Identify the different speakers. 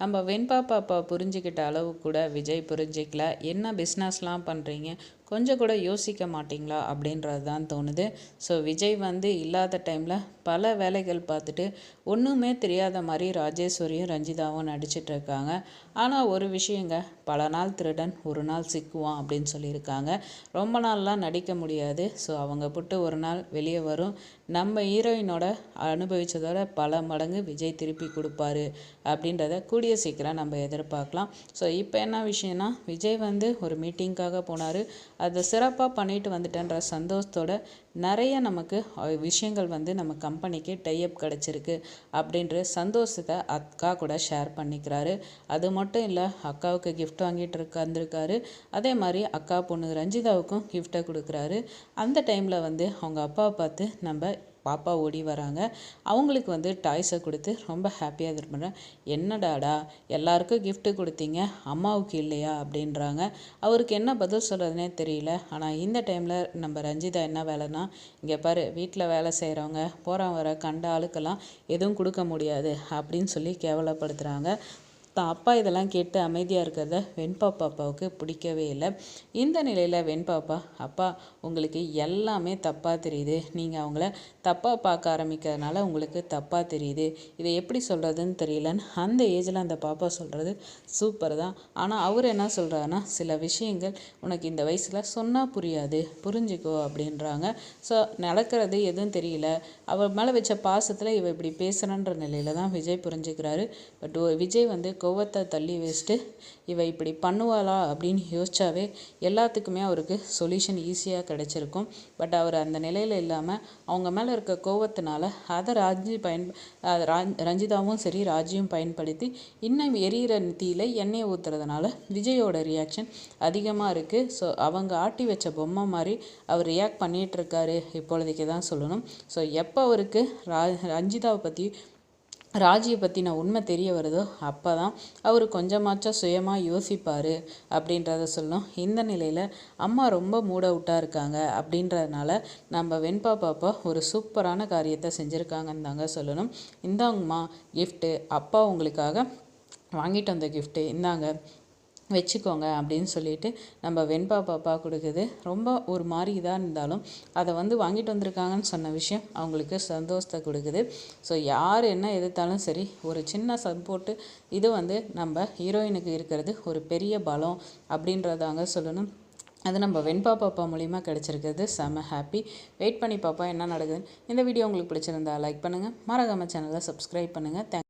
Speaker 1: நம்ம வெண்பா பாப்பா புரிஞ்சுக்கிட்ட அளவு கூட விஜய் புரிஞ்சிக்கல. என்ன பிஸ்னஸ்லாம் பண்ணுறீங்க கொஞ்சம் கூட யோசிக்க மாட்டிங்களா? அப்படின்றது தான் தோணுது. ஸோ விஜய் வந்து இல்லாத டைமில் பல வேலைகள் பார்த்துட்டு ஒன்றுமே தெரியாத மாதிரி ராஜேஸ்வரியும் ரஞ்சிதாவும் நடிச்சிட்ருக்காங்க ஆனால் ஒரு விஷயங்க பல நாள் திருடன் ஒரு நாள் சிக்குவான் அப்படின்னு சொல்லியிருக்காங்க. ரொம்ப நாள்லாம் நடிக்க முடியாது. ஸோ அவங்க புட்டு ஒரு நாள் வெளியே வரும். நம்ம ஹீரோயினோட அனுபவித்ததோட பல மடங்கு விஜய் திருப்பி கொடுப்பாரு அப்படின்றத கூடிய சீக்கிரம் நம்ம எதிர்பார்க்கலாம். ஸோ இப்போ என்ன விஷயம்னா விஜய் வந்து ஒரு மீட்டிங்க்காக போனார். அதை சிறப்பாக பண்ணிட்டு வந்துட்டேன்ற சந்தோஷத்தோட நிறைய நமக்கு விஷயங்கள் வந்து நம்ம கம்பெனிக்கு டைஅப் கிடச்சிருக்கு அப்படின்ற சந்தோஷத்தை அக்கா கூட ஷேர் பண்ணிக்கிறாரு. அது மட்டும் இல்லை அக்காவுக்கு கிஃப்ட் வாங்கிட்டு இருக்க அதே மாதிரி அக்கா பொண்ணு ரஞ்சிதாவுக்கும் கிஃப்ட்டை கொடுக்குறாரு. அந்த டைமில் வந்து அவங்க அப்பாவை பார்த்து நம்ம பாப்பா ஓடி வராங்க. அவங்களுக்கு வந்து டாய்ஸை கொடுத்து ரொம்ப ஹாப்பியாக இது பண்ணுறேன் என்னடாடா எல்லாருக்கும் கிஃப்ட்டு கொடுத்தீங்க அம்மாவுக்கு இல்லையா? அப்படின்றாங்க. அவருக்கு என்ன பதில் சொல்கிறதுனே தெரியல. ஆனால் இந்த டைமில் நம்ம ரஞ்சிதா என்ன வேலைன்னா இங்கே பாரு வீட்டில் வேலை செய்கிறவங்க போகிறவங்க வர கண்ட ஆளுக்கெல்லாம் எதுவும் கொடுக்க முடியாது அப்படின்னு சொல்லி கேவலப்படுத்துகிறாங்க தான் அப்பா இதெல்லாம் கேட்டு அமைதியாக இருக்கிறத வெண்பாப்பா அப்பாவுக்கு பிடிக்கவே இல்லை. இந்த நிலையில் வெண்பாப்பா அப்பா உங்களுக்கு எல்லாமே தப்பாக தெரியுது. நீங்கள் அவங்கள தப்பாக பார்க்க ஆரம்பிக்கிறதுனால உங்களுக்கு தப்பாக தெரியுது. இதை எப்படி சொல்கிறதுன்னு தெரியலன்னு அந்த ஏஜில் அந்த பாப்பா சொல்கிறது சூப்பர் தான். ஆனால் அவர் என்ன சொல்கிறாருன்னா சில விஷயங்கள் உனக்கு இந்த வயசில் சொன்னால் புரியாது. புரிஞ்சுக்கோ அப்படின்றாங்க. ஸோ நடக்கிறது எதுவும் தெரியல. அவர் மேலே வச்ச பாசத்தில் இவ இப்படி பேசுகிறன்ற நிலையில் தான் விஜய் புரிஞ்சுக்கிறாரு. பட் விஜய் வந்து கோவத்தை தள்ளி வச்சுட்டு இவ இப்படி பண்ணுவாளா? அப்படின்னு யோசிச்சாவே எல்லாத்துக்குமே அவருக்கு சொல்யூஷன் ஈஸியாக கிடச்சிருக்கும். பட் அவர் அந்த நிலையில் இல்லாமல் அவங்க மேலே இருக்க கோவத்தினால அதை ராஜி பயன் ரஞ்சிதாவும் சரி ராஜியும் பயன்படுத்தி இன்னும் எரியிற தீயில் எண்ணெயை ஊற்றுறதுனால விஜயோட ரியாக்ஷன் அதிகமாக இருக்குது ஸோ அவங்க ஆட்டி வச்ச பொம்மை மாதிரி அவர் ரியாக்ட் பண்ணிகிட்ருக்காரு இப்பொழுதைக்கு தான் சொல்லணும். ஸோ எப்போ அவருக்கு ரா ரஞ்சிதாவை பற்றி ராஜியை பற்றின உண்மை தெரிய வருதோ? அப்போ தான் அவர் கொஞ்சமாச்சும் சுயமாக யோசிப்பார் அப்படின்றத சொல்லணும் இந்த நிலையில் அம்மா ரொம்ப மூட் அவுட்டாக இருக்காங்க அப்படின்றதுனால நம்ம வெண்பா பாப்பா ஒரு சூப்பரான காரியத்தை செஞ்சுருக்காங்கன்னு தாங்க சொல்லணும். இந்தாங்கம்மா கிஃப்ட்டு அப்பா உங்களுக்காக வாங்கிட்டு வந்த கிஃப்ட்டு இந்தாங்க. வச்சுக்கோங்க அப்படின்னு சொல்லிட்டு நம்ம வெண்பா பாப்பா கொடுக்குது. ரொம்ப ஒரு மாதிரி இதாக இருந்தாலும் அதை வந்து வாங்கிட்டு வந்திருக்காங்கன்னு சொன்ன விஷயம் அவங்களுக்கு சந்தோஷத்தை கொடுக்குது. ஸோ யார் என்ன எதிர்த்தாலும் சரி ஒரு சின்ன சப்போர்ட்டு இது வந்து நம்ம ஹீரோயினுக்கு இருக்கிறது ஒரு பெரிய பலம் அப்படின்றதாங்க சொல்லணும். அது நம்ம வெண்பா பாப்பா மூலிமா கிடச்சிருக்கிறது. செம ஹாப்பி. வெயிட் பண்ணி பாப்பா என்ன நடக்குதுன்னு. இந்த வீடியோ உங்களுக்கு பிடிச்சிருந்தா லைக் பண்ணுங்கள் மறக்காமல் சேனலை சப்ஸ்கிரைப் பண்ணுங்கள் தேங்க்